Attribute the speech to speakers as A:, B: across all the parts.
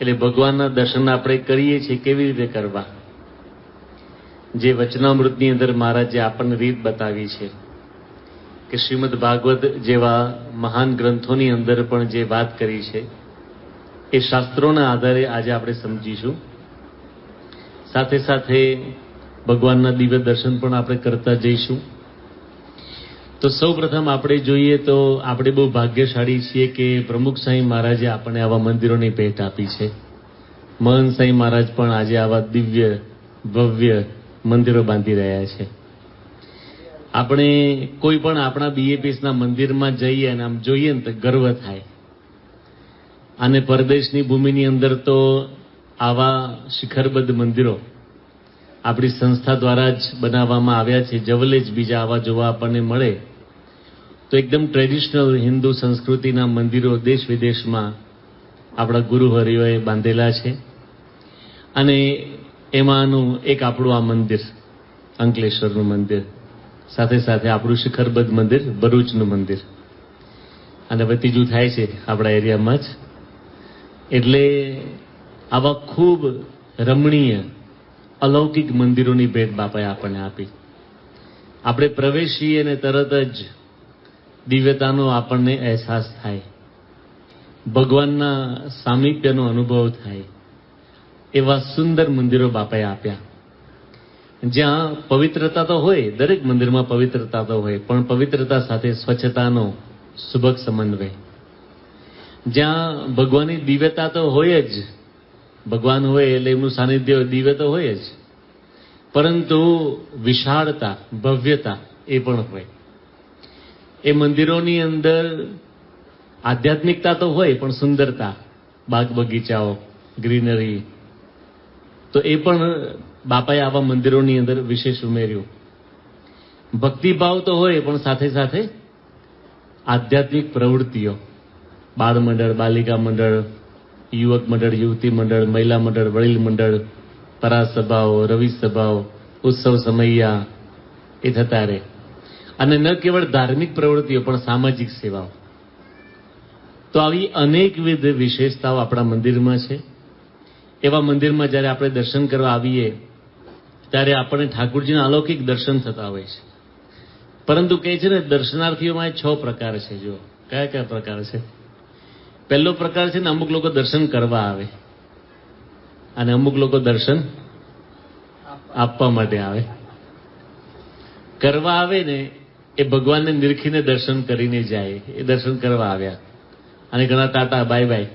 A: એટલે ભગવાનના દર્શન આપણે કરીએ છીએ કેવી રીતે કરવા? જે વચનામૃતની અંદર મહારાજે આપણને રીત બતાવી છે કે શ્રીમદ ભાગવત જેવા મહાન ગ્રંથોની અંદર પણ જે વાત કરી છે, એ શાસ્ત્રોના આધારે આજે આપણે સમજીશું. સાથે સાથે ભગવાનના દિવ્ય દર્શન પણ આપણે કરતા જઈશું. તો સૌ પ્રથમ આપણે જોઈએ તો આપણે બહુ ભાગ્યશાળી છીએ કે પ્રમુખ સાંઈ મહારાજે આપણને આવા મંદિરોની ભેટ આપી છે. મહન સાંઈ મહારાજ પણ આજે આવા દિવ્ય, ભવ્ય મંદિરો બાંધી રહ્યા છે. આપણે કોઈ પણ આપણા બીએપીએસના મંદિરમાં જઈએ અને આમ જોઈએ ને તો ગર્વ થાય. અને પરદેશની ભૂમિની અંદર તો આવા શિખરબદ્ધ મંદિરો આપણી સંસ્થા દ્વારા જ બનાવવામાં આવ્યા છે. જવલે જ બીજા આવા જોવા આપણને મળે. તો એકદમ ટ્રેડિશનલ હિન્દુ સંસ્કૃતિના મંદિરો દેશ વિદેશમાં આપણા ગુરુહરિઓએ બાંધેલા છે. અને એમાંનું એક આપણું આ મંદિર, અંકલેશ્વરનું મંદિર, સાથે સાથે આપણું શિખરબદ્ધ મંદિર, ભરૂચનું મંદિર. અને હવે ત્રીજું થાય છે આપણા એરિયામાં જ. એટલે આવા ખૂબ રમણીય, અલૌકિક મંદિરોની ભેટ બાપાએ આપણને આપી. આપણે પ્રવેશીએ અને તરત જ દિવ્યતાનો આપણને અહેસાસ થાય. ભગવાનના સામીપ્યનો અનુભવ થાય. એવા સુંદર મંદિરો બાપાએ આપ્યા. જ્યાં પવિત્રતા તો હોય, દરેક મંદિરમાં પવિત્રતા તો હોય, પણ પવિત્રતા સાથે સ્વચ્છતાનો સુભગ સમન્વય જ્યાં ભગવાનની દિવ્યતા તો હોય જ, ભગવાન હોય એટલે એમનું સાનિધ્ય દિવ્ય તો હોય જ, પરંતુ વિશાળતા, ભવ્યતા એ પણ હોય. એ મંદિરોની અંદર આધ્યાત્મિકતા તો હોય, પણ સુંદરતા. બાગ બગીચાઓ, ગ્રીનરી. તો એ પણ બાપાએ આવા મંદિરોની અંદર વિશેષ ઉમેર્યું. ભક્તિભાવ તો હોય, પણ સાથે સાથે આધ્યાત્મિક પ્રવૃત્તિઓ. બાળ મંડળ, બાલિકા મંડળ, યુવક મંડળ, યુવતી મંડળ, મહિલા મંડળ, વડીલ મંડળ, પરાસભાઓ, રવિ સભાઓ, ઉત્સવ સમૈયા, એ થતા રહે. અને ન કેવળ ધાર્મિક પ્રવૃત્તિઓ, પણ સામાજિક સેવાઓ. તો આવી અનેકવિધ વિશેષતાઓ આપણા મંદિરમાં છે. એવા મંદિરમાં જ્યારે આપણે દર્શન કરવા આવીએ, ત્યારે આપણને ઠાકુરજીના અલૌકિક દર્શન થતા હોય છે. પરંતુ કહે છે ને, દર્શનાર્થીઓમાં છ પ્રકાર છે જો કયા કયા પ્રકાર છે? પહેલો પ્રકાર છે ને, અમુક લોકો દર્શન કરવા આવે. અને અમુક લોકો દર્શન આપવા માટે આવે. કરવા આવે ને એ ભગવાનને નિરખીને દર્શન કરીને જાય, એ દર્શન કરવા આવ્યા. અને ઘણા તાતા, બાય બાય,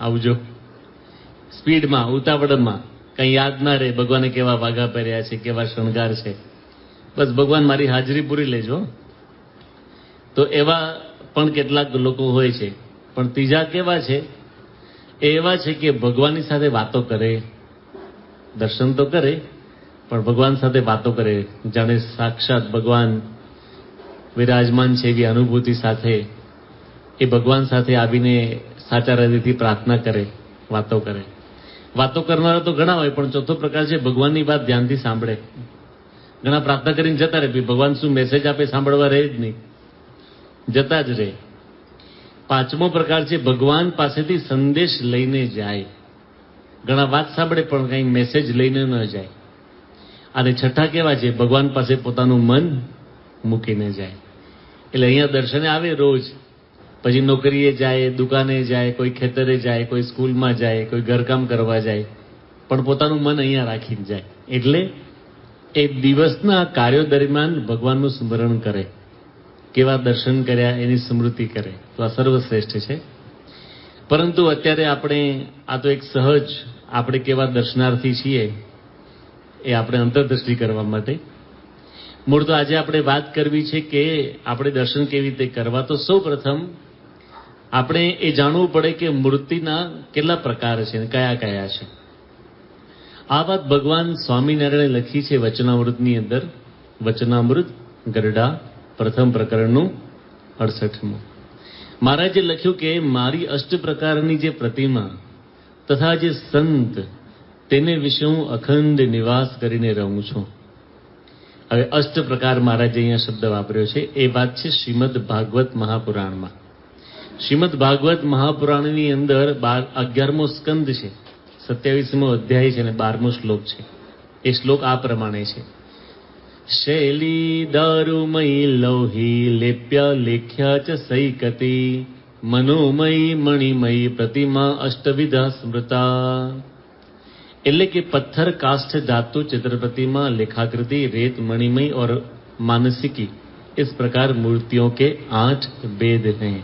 A: આવજો. સ્પીડમાં, ઉતાવળમાં, કંઈ યાદ ના રહે, ભગવાને કેવા વાઘા પહેર્યા છે, કેવા શણગાર છે. બસ ભગવાન મારી હાજરી પૂરી લેજો. તો એવા પણ કેટલાક લોકો હોય છે. પણ ત્રીજા કેવા છે? એ એવા છે કે ભગવાનની સાથે વાતો કરે, દર્શન તો કરે, પણ ભગવાન સાથે વાતો કરે. જાણે સાક્ષાત ભગવાન વિરાજમાન છે એવી અનુભૂતિ સાથે, એ ભગવાન સાથે આવીને સાચા હૃદયથી પ્રાર્થના કરે, વાતો કરે. વાતો કરનારા તો ઘણા હોય, પણ ચોથો પ્રકાર છે ભગવાનની વાત ધ્યાનથી સાંભળે. ઘણા પ્રાર્થના કરીને જતા રહે ભગવાન શું મેસેજ આપે સાંભળવા રહે જ નહીં. જતા જ રહે. પાંચમો પ્રકાર છે ભગવાન પાસેથી સંદેશ લઈને જાય. ઘણા વાત સાંભળે, પણ કંઈ મેસેજ લઈને ન જાય. અને છઠ્ઠા કેવા છે, ભગવાન પાસે પોતાનું મન મૂકીને જાય. એટલે અહીંયા દર્શને આવે રોજ. પછી નોકરીએ જાય, દુકાને જાય, કોઈ ખેતરે જાય, કોઈ સ્કૂલમાં જાય, કોઈ ઘરકામ કરવા જાય. પણ પોતાનું મન અહીંયા રાખીને જાય. એટલે એ દિવસના કાર્યો દરમિયાન ભગવાનનું સ્મરણ કરે. કેવા દર્શન કર્યા, એની સ્મૃતિ કરે. તો આ સર્વશ્રેષ્ઠ છે. પરંતુ અત્યારે આપણે, આ તો એક સહજ, આપણે કેવા દર્શનાર્થી છીએ, એ આપણે અંતરદ્રષ્ટિ કરવા માટે મૂળ તો આજે આપણે વાત કરવી છે કે આપણે દર્શન કેવી રીતે કરવા. તો સૌ પ્રથમ આપણે એ જાણવું પડે કે મૂર્તિના કેટલા પ્રકાર છે કયા કયા છે. આ વાત ભગવાન સ્વામિનારાયણે લખી છે વચનામૃતની અંદર. વચનામૃત ગરડા, પ્રથમ પ્રકરણનું અડસઠમું. મહારાજે લખ્યું કે મારી અષ્ટ પ્રકારની જે પ્રતિમા તથા જે સંત, તેને વિશે હું અખંડ નિવાસ કરીને રહું છું. હવે અષ્ટ પ્રકાર મહારાજે અહીંયા શબ્દ વાપર્યો છે. એ વાત છે શ્રીમદ ભાગવત મહાપુરાણમાં. શ્રીમદ ભાગવત મહાપુરાણની અંદર બાર, અગિયારમો સ્કંદ છે. સત્યાવીસમો અધ્યાય છે અને બારમો શ્લોક છે. એ શ્લોક આ પ્રમાણે છે. શૈલી દારૂમયી લૌહી લેપ્ય લેખ્યા ચ સૈકતી, મનોમયી મણિમયી પ્રતિમા અષ્ટવિધા સ્મૃતા. એટલે કે પથ્થર काष्ठ धातु चित्र प्रतिमा लेखाकृति रेत मणिमय और मानसिकी इस प्रकार मूर्तियों के आठ भेद हैं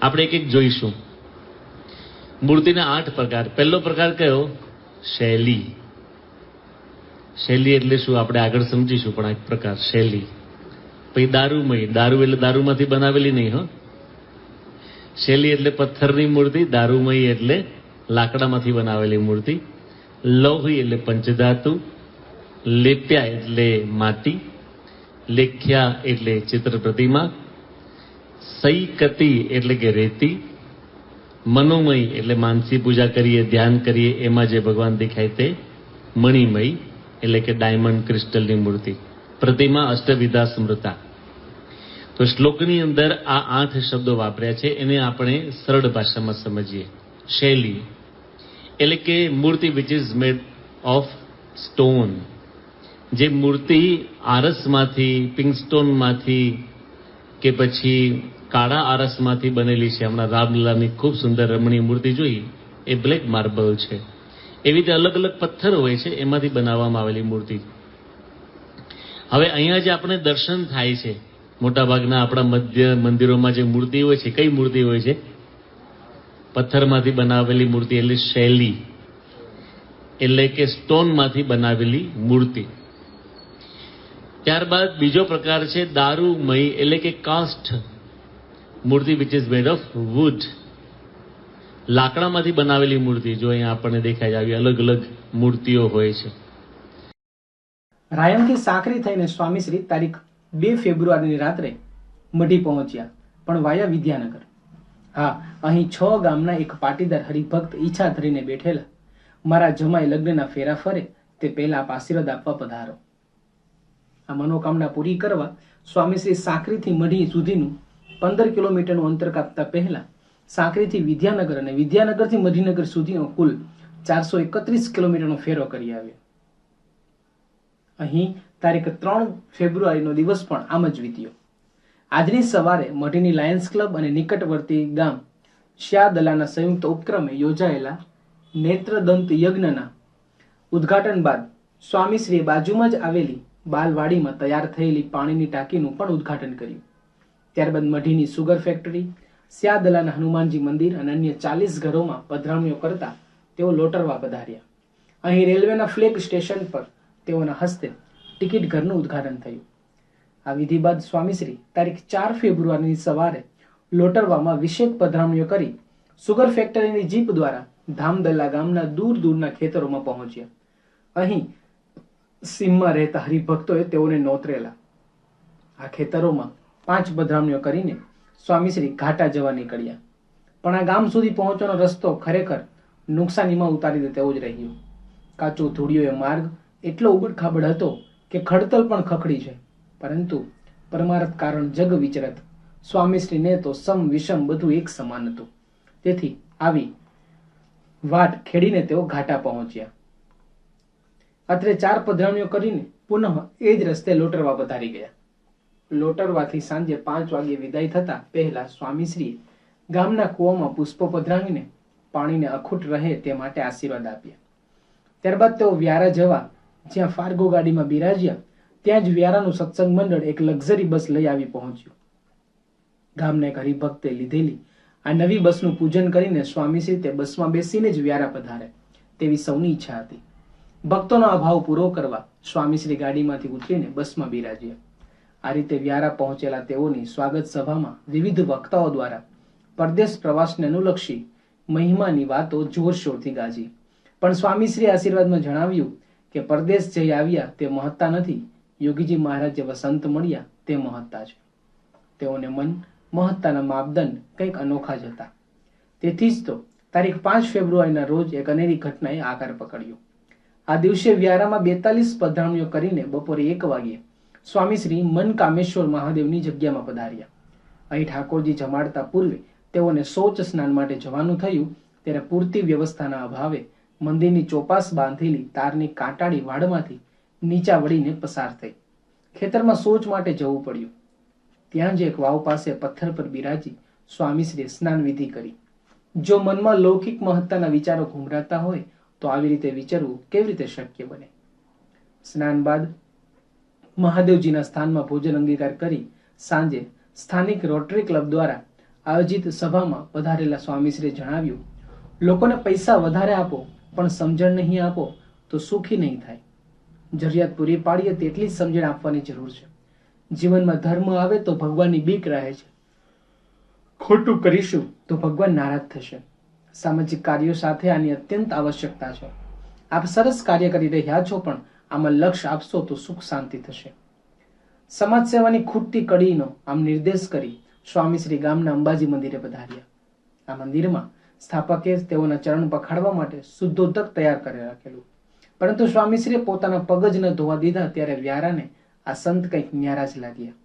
A: આપણે એક એક જોઈશું મૂર્તિના આઠ પ્રકાર પહેલો પ્રકાર કયો શૈલી શૈલી એટલે શું આપણે આગળ સમજીશું પણ આ એક પ્રકાર શૈલી પછી દારૂમય દારૂ એટલે દારૂમાંથી બનાવેલી નહીં હો શૈલી એટલે પથ્થરની મૂર્તિ દારૂમય એટલે લાકડામાંથી બનાવેલી મૂર્તિ લૌહી એટલે પંચધાતુ, લેપ્યા એટલે માટી, લેખ્યા એટલે ચિત્ર પ્રતિમા, સૈકતી એટલે કે રેતી, મનોમય એટલે માનસી પૂજા કરીએ, ધ્યાન કરીએ, એમાં જે ભગવાન દેખાય તે મણિમય એટલે કે ડાયમંડ ક્રિસ્ટલની મૂર્તિ. પ્રતિમા અષ્ટવિધા સ્મૃતા. તો શ્લોકની અંદર આ આઠ શબ્દો વાપર્યા છે, એને આપણે સરળ ભાષામાં સમજીએ. શૈલી. એટલે કે મૂર્તિ which is made of stone જે મૂર્તિ આરસમાંથી પિંકસ્ટોનમાંથી કે પછી કાળા આરસમાંથી બનેલી છે. હમણાં રામલીલાની ખૂબ સુંદર રમણીય મૂર્તિ જોઈ, એ બ્લેક માર્બલ છે. એવી રીતે અલગ અલગ પથ્થર હોય છે, એમાંથી બનાવવામાં આવેલી મૂર્તિ. હવે અહીંયા જે આપણે દર્શન થાય છે, મોટાભાગના આપણા મધ્ય મંદિરોમાં જે મૂર્તિ હોય છે, કઈ મૂર્તિ હોય છે? પથ્થરમાંથી બનાવેલી મૂર્તિ એટલે શૈલી. એટલે કે સ્ટોનમાંથી બનાવેલી મૂર્તિ. ત્યારબાદ બીજો પ્રકાર છે દારૂમય, એટલે કે કાસ્ટ મૂર્તિ which is made of wood લાકડામાંથી બનાવેલી મૂર્તિ, જો અહીંયા આપણને દેખાય છે, આવી અલગ અલગ મૂર્તિઓ હોય છે.
B: રાયણથી સાંકરી થઈને સ્વામીશ્રી તારીખ બે ફેબ્રુઆરીની રાત્રે મઢી પહોંચ્યા, પણ વાયા વિદ્યાનગર. હા, અહીં છ ગામના એક પાટીદાર હરિભક્ત ઈચ્છા ધરીને બેઠેલા. મારા જમાઈ લગ્નના ફેરા ફરે, તે પહેલા આપ આશીર્વાદ આપવા પધારો. આ મનોકામના પૂરી કરવા સ્વામીશ્રી સાંકરીથી મઢી સુધીનું પંદર કિલોમીટરનું અંતર કાપતા પહેલા સાંકરીથી વિદ્યાનગર અને વિદ્યાનગરથી મઢીનગર સુધીનો કુલ ચારસો એકત્રીસ કિલોમીટરનો ફેરો કરી આવ્યો. અહીં તારીખ ત્રણ ફેબ્રુઆરીનો દિવસ પણ આમ જ વીત્યો. આજની સવારે મઢીની લાયન્સ ક્લબ અને નિકટવર્તી ગામ શ્યાદલાના સંયુક્ત ઉપક્રમે યોજાયેલા નેત્રદંત યજ્ઞના ઉદ્ઘાટન બાદ સ્વામીશ્રીએ બાજુમાં જ આવેલી બાલવાડીમાં તૈયાર થયેલી પાણીની ટાંકીનું પણ ઉદ્ઘાટન કર્યું. ત્યારબાદ મઢીની સુગર ફેક્ટરી, શ્યાદલાના હનુમાનજી મંદિર અને અન્ય ચાલીસ ઘરોમાં પધરામણીઓ કરતા તેઓ લોટરવા પધાર્યા. અહીં રેલવેના ફ્લેગ સ્ટેશન પર તેઓના હસ્તે ટિકિટ ઘરનું ઉદ્ઘાટન થયું. આ વિધિ બાદ સ્વામીશ્રી તારીખ ચાર ફેબ્રુઆરીની સવારે લોટરવામાં વિશેષ પધરામણીઓ કરી સુગર ફેક્ટરીની જીપ દ્વારા ધામદલ્લા ગામના દૂર દૂરના ખેતરોમાં પહોંચ્યા. અહીં સીમમાં રહેતા હરિભક્તોએ તેઓને નોતરેલા. આ ખેતરોમાં પાંચ પધરામણીઓ કરીને સ્વામીશ્રી ઘાટા જવા નીકળ્યા. પણ આ ગામ સુધી પહોંચવાનો રસ્તો ખરેખર નુકસાનીમાં ઉતારી દે તેવો જ રહ્યો. કાચો ધૂળિયો એ માર્ગ એટલો ઉબડખાબડ હતો કે ખડતલ પણ ખખડી છે પરંતુ પરમાર્થ કારણ જગ વિચરત. સ્વામીશ્રીને તો સમ, વિષમ બધું એક સમાન હતું. તેથી આવી વાટ ખેડીને તેઓ ઘાટા પહોંચ્યા. અત્રે ચાર પધરામણીઓ કરીને પુનઃ એ જ રસ્તે લોટરવા પધારી ગયા. લોટરવાથી સાંજે પાંચ વાગે વિદાય થતા પહેલા સ્વામીશ્રીએ ગામના કૂવામાં પુષ્પો પધરાવીને પાણીને અખૂટ રહે તે માટે આશીર્વાદ આપ્યા. ત્યારબાદ તેઓ વ્યારા જવા જ્યાં ફાર્ગો ગાડીમાં બિરાજ્યા ત્યાં જ વ્યારાનું સત્સંગ મંડળ એક લક્ઝરી બસ લઈ આવી પહોંચ્યું. ગામને એક હરિભક્તે લીધેલી. આ નવી બસનું પૂજન કરીને સ્વામીશ્રી તે બસમાં બેસીને જ વ્યારા પધારે. તેવી સૌની ઈચ્છા હતી. ભક્તોનો અભાવ પૂરો કરવા સ્વામીશ્રી ગાડીમાંથી ઉતરીને બસમાં બિરાજ્યા. આ રીતે વ્યારા પહોંચેલા તેઓની સ્વાગત સભામાં વિવિધ વક્તાઓ દ્વારા પરદેશ પ્રવાસને અનુલક્ષી મહિમાની વાતો જોરશોરથી ગાજી. પણ સ્વામીશ્રી આશીર્વાદમાં જણાવ્યું કે પરદેશ જઈ આવ્યા તે મહત્તા નથી. યોગીજી મહારાજ જેવા સંત મળ્યા, તે મહત્તા છે. તેઓને મન મહત્તાના માપદંડ કંઈક અનોખા જ હતા. તેથી જ તો તારીખ પાંચ ફેબ્રુઆરીના રોજ એક અનેરી ઘટનાએ આકાર પકડ્યો. આ દિવસે વ્યારામાં બેતાલીસ પધરામણીઓ કરીને બપોરે એક વાગ્યે સ્વામીશ્રી મન કામેશ્વર મહાદેવની જગ્યામાં પધાર્યા. અહીં ઠાકોરજી જમાડતા પૂર્વે તેઓને શૌચ સ્નાન માટે જવાનું થયું, ત્યારે પૂરતી વ્યવસ્થાના અભાવે મંદિરની ચોપાસ બાંધેલી તારની કાંટાળી વાડમાંથી નીચા વળીને પસાર થઈ. ખેતરમાં સોચ માટે જવું પડ્યું. ત્યાં જ એક વાવ પાસે પથ્થર પર બિરાજી સ્વામીશ્રીએ સ્નાન વિધિ કરી. જો મનમાં લૌકિક મહત્તાના વિચારો ઘુમરાતા હોય, તો આવી રીતે વિચારવું કેવી રીતે શક્ય બને? સ્નાન બાદ મહાદેવજીના સ્થાનમાં ભોજન અંગીકાર કરી સાંજે સ્થાનિક રોટરી ક્લબ દ્વારા આયોજિત સભામાં વધારેલા સ્વામીશ્રીએ જણાવ્યું, લોકોને પૈસા વધારે આપો, પણ સમજણ નહીં આપો તો સુખી નહીં થાય. જરૂરિયાત પૂરી પાડીએ તેટલી જ સમજણ આપવાની જરૂર છે. જીવનમાં ધર્મ આવે તો ભગવાનની બીક રહે છે. ખોટું કરીશું તો ભગવાન નારાજ થશે. સામાજિક કાર્યો સાથે આની અત્યંત આવશ્યકતા છે. આપ સરસ કાર્ય કરી રહ્યા છો, પણ આમાં લક્ષ્ય આપશો તો સુખ શાંતિ થશે. સમાજ સેવાની ખૂટતી કડીનો આમ નિર્દેશ કરી સ્વામી શ્રી ગામના અંબાજી મંદિરે પધાર્યા. આ મંદિરમાં સ્થાપકે તેઓના ચરણ પખાડવા માટે શુદ્ધોદક તૈયાર કરી રાખેલું. પરંતુ સ્વામીશ્રીએ પોતાના પગ જ ન ધોવા દીધા, ત્યારે વ્યારાને આ સંત કંઈક ન્યારા જ લાગ્યા.